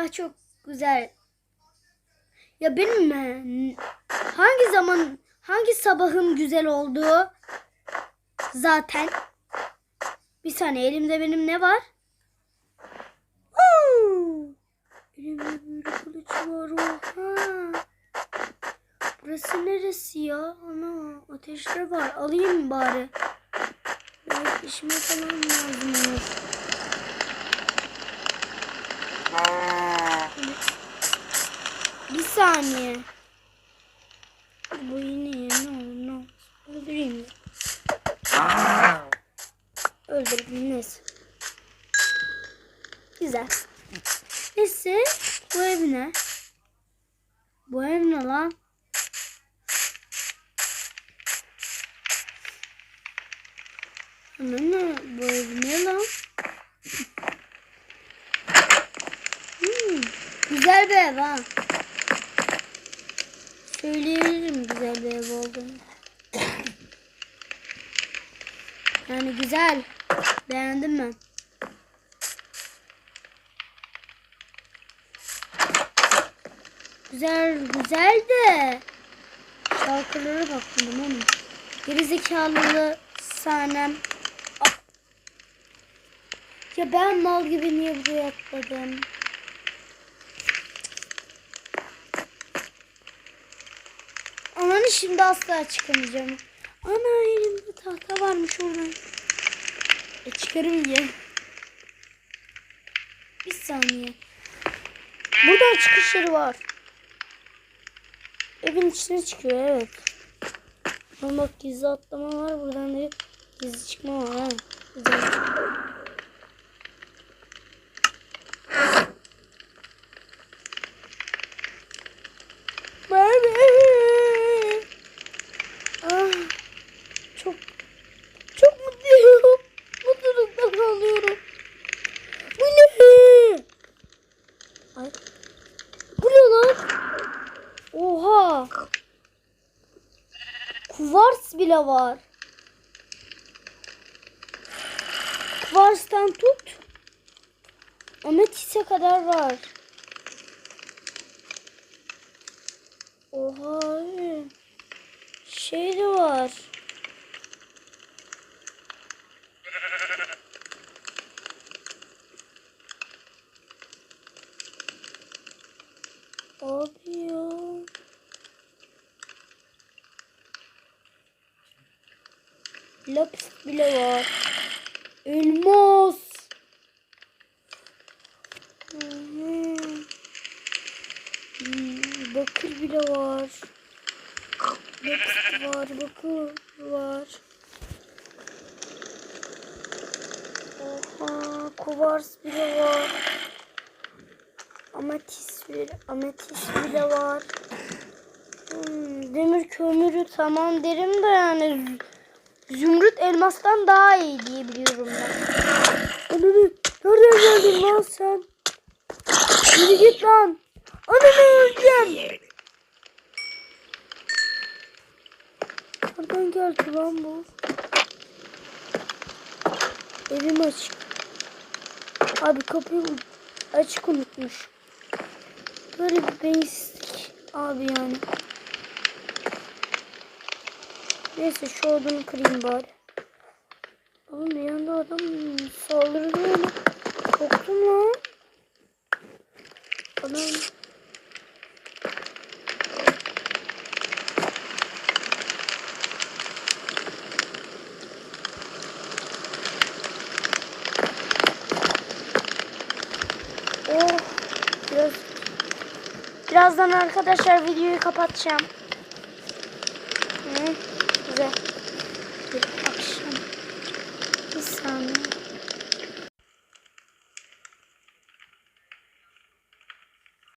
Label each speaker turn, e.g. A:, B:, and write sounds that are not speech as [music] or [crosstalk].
A: Ah çok güzel. Ya benim mi? Hangi zaman hangi sabahım güzel oldu? Zaten. Bir saniye elimde benim ne var? Oo! Elimde böyle kılıç var. Oha. Burası neresi ya? Ana ateşler var. Alayım bari? Belki işime falan lazım. Bir saniye. Bu yine ye, ne olur ne olur. Öldüreyim mi? Öldürdüm neyse. Güzel. Neyse bu ev ne? Bu ev ne lan? Ana ne? Bu ev ne lan? Hmm, güzel bir ev ha. Söyleyebilirim güzel bir ev olduğunu. [coughs] Yani güzel. Beğendim ben. Güzel güzel de şarkılara baktım onun. Gerizekalılı sahnem. Ah. Ya ben mal gibi niye buraya atladım? Ananı şimdi asla çıkamayacağım. Ana elimde tahta varmış oradan. E çıkarım ya. Bir saniye. Buradan çıkış yeri var. Evin içine çıkıyor evet. Ama bak gizli atlama var. Buradan da gizli çıkma var. Ha. Güzel. Barbie. Ah, çok çok mutluyum. Mutluluktan kalıyorum. Bu ne? Ay. Bu ne lan? Oha. Bile var. Kuvarstan tut. Ametiste kadar var. Oha abi. Şey de var. Abi ya. Lapis bile var. Elmas. Hmm, Bakır bile var. Lapis var, bakır var. Oha, kovars bile var. Ametis bile, ametis bile var. Hmm, demir kömürü tamam derim de yani zümrüt elmastan daha iyi diye biliyorum ben. Ananı nereden geldin lan sen? Yürü git lan. Ananı öleceğim. Nereden geldi lan bu? Evim açık. Abi kapıyı açık unutmuş. Böyle bir basic abi yani. Neyse şu odunu kırayım bari. Oğlum bir yanda adam saldırıyor öyle. Korktum lan. Adam. Oh. Biraz Birazdan arkadaşlar videoyu kapatacağım. Hı, güzel.